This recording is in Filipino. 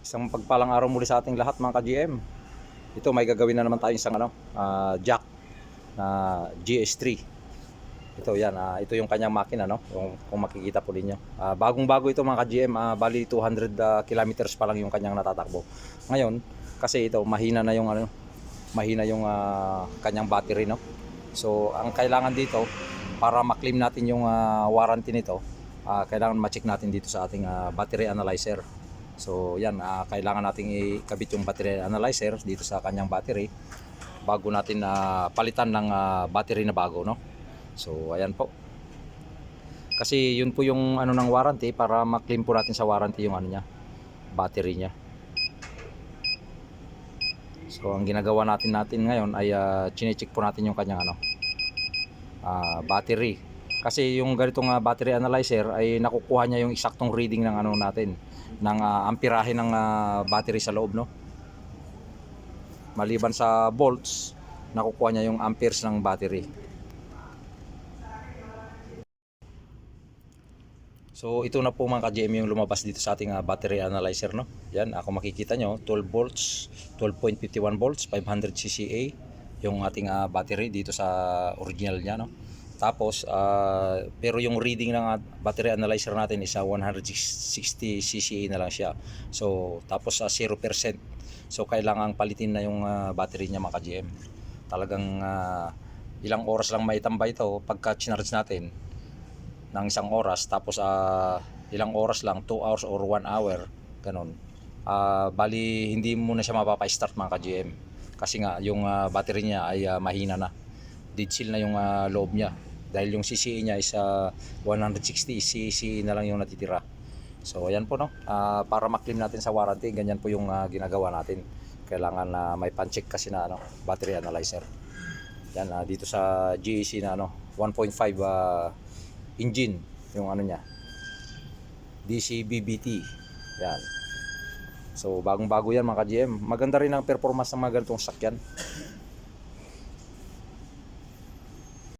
Isang pagpalang araw muli sa ating lahat mga ka-GM. Ito may gagawin na naman tayo isang ano, ah, jack na GS3. Ito yan, ah, ito yung kanyang makina no, yung kung makikita po ninyo. Ah, bagong-bago ito mga ka-GM, ah, bali 200 ah, kilometers pa lang yung kanyang natatakbo. Ngayon, kasi ito mahina na yung ano, mahina yung ah, kanyang battery no. So, ang kailangan dito para ma-claim natin yung ah, warranty nito, ah, kailangan ma-check natin dito sa ating ah, battery analyzer. So, yan, ah, kailangan nating ikabit yung battery analyzer dito sa kanyang battery bago natin na palitan ng ah, battery na bago, no? So, ayan po. Kasi yun po yung ano ng warranty para ma-claim po natin sa warranty yung ano niya, battery niya. So, ang ginagawa natin natin ngayon ay uh, chine-check po natin yung kanyang ano, ah, battery. Kasi yung ganitong ah, battery analyzer ay nakukuha niya yung eksaktong reading ng ano natin, ng ah, amperahe ng ah, battery sa loob, no? Maliban sa volts, nakukuha niya yung amperes ng battery. So ito na po mga ka-GM yung lumabas dito sa ating ah, battery analyzer no. Yan ako makikita nyo 12 volts, 12.51 volts, 500 CCA yung ating ah, battery dito sa original niya no. Tapos ah, pero yung reading ng ah, battery analyzer natin is ah, 160 CCA na lang siya. So tapos sa 0%. So kailangan palitin na yung ah, battery niya mga ka-GM. Talagang ah, ilang oras lang maitambay ito pagka charge natin ng isang oras tapos ah, ilang oras lang 2 hours or 1 hour ganun Ah, bali hindi mo na siya mapapa-start mga ka-GM kasi nga yung ah, battery niya ay ah, mahina na dead seal na yung ah, loob niya dahil yung CCE niya is ah, 160 CCE na lang yung natitira. So ayan po no? Ah, para ma-claim natin sa warranty ganyan po yung ah, ginagawa natin. Kailangan na may pan-check kasi na ano battery analyzer. Yan ah, dito sa GAC na ano 1.5 ah, engine yung ano niya. DC BBT yan. So bagong bago yan mga ka-GM maganda rin ang performance ng mga ganitong sakyan